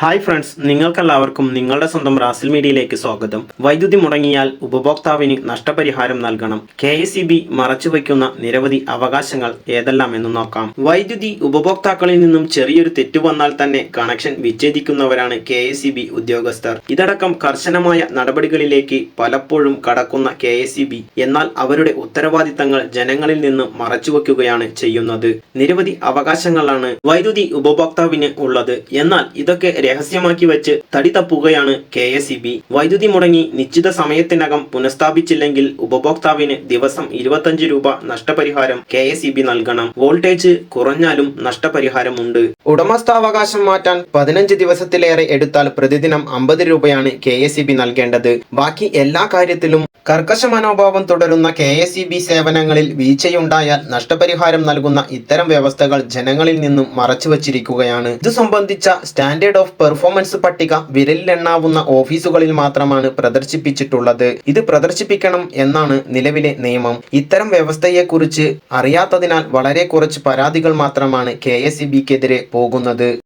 Hi friends നിങ്ങൾക്കെല്ലാവർക്കും നിങ്ങളുടെ സ്വന്തം റാസിൽ മീഡിയയിലേക്ക് സ്വാഗതം. വൈദ്യുതി മുടങ്ങിയാൽ ഉപഭോക്താവിന് നഷ്ടപരിഹാരം നൽകണം. കെ എസ് ഇ ബി മറച്ചുവെക്കുന്ന നിരവധി അവകാശങ്ങൾ ഏതെല്ലാം എന്ന് നോക്കാം. വൈദ്യുതി ഉപഭോക്താക്കളിൽ നിന്നും ചെറിയൊരു തെറ്റു വന്നാൽ തന്നെ കണക്ഷൻ വിച്ഛേദിക്കുന്നവരാണ് കെ എസ് ഇ ബി ഉദ്യോഗസ്ഥർ. ഇതടക്കം കർശനമായ നടപടികളിലേക്ക് പലപ്പോഴും കടക്കുന്ന കെ എസ് ഇ ബി എന്നാൽ അവരുടെ ഉത്തരവാദിത്തങ്ങൾ ജനങ്ങളിൽ നിന്നും മറച്ചുവെക്കുകയാണ് ചെയ്യുന്നത്. നിരവധി അവകാശങ്ങളാണ് വൈദ്യുതി ഉപഭോക്താവിന് ഉള്ളത്. എന്നാൽ ഇതൊക്കെ രഹസ്യമാക്കി വെച്ച് തടി തപ്പുകയാണ് കെ എസ് ഇ ബി. വൈദ്യുതി മുടങ്ങി നിശ്ചിത സമയത്തിനകം പുനഃസ്ഥാപിച്ചില്ലെങ്കിൽ ഉപഭോക്താവിന് ദിവസം ഇരുപത്തഞ്ച് രൂപ നഷ്ടപരിഹാരം കെ എസ് ഇ ബി നൽകണം. വോൾട്ടേജ് കുറഞ്ഞാലും നഷ്ടപരിഹാരമുണ്ട്. ഉടമസ്ഥാവകാശം മാറ്റാൻ പതിനഞ്ച് ദിവസത്തിലേറെ എടുത്താൽ പ്രതിദിനം അമ്പത് രൂപയാണ് കെ എസ് ഇ ബി നൽകേണ്ടത്. ബാക്കി എല്ലാ കാര്യത്തിലും കർക്കശ മനോഭാവം തുടരുന്ന കെ എസ് ഇ ബി സേവനങ്ങളിൽ വീഴ്ചയുണ്ടായാൽ നഷ്ടപരിഹാരം നൽകുന്ന ഇത്തരം വ്യവസ്ഥകൾ ജനങ്ങളിൽ നിന്നും മറച്ചുവച്ചിരിക്കുകയാണ്. ഇത് സംബന്ധിച്ച സ്റ്റാൻഡേർഡ് ഓഫ് പെർഫോമൻസ് പട്ടിക വിരലിലെണ്ണാവുന്ന ഓഫീസുകളിൽ മാത്രമാണ് പ്രദർശിപ്പിച്ചിട്ടുള്ളത്. ഇത് പ്രദർശിപ്പിക്കണം എന്നാണ് നിലവിലെ നിയമം. ഇത്തരം വ്യവസ്ഥയെക്കുറിച്ച് അറിയാത്തതിനാൽ വളരെ കുറച്ച് പരാതികൾ മാത്രമാണ് കെ എസ് ഇ ബിക്കെതിരെ പോകുന്നത്.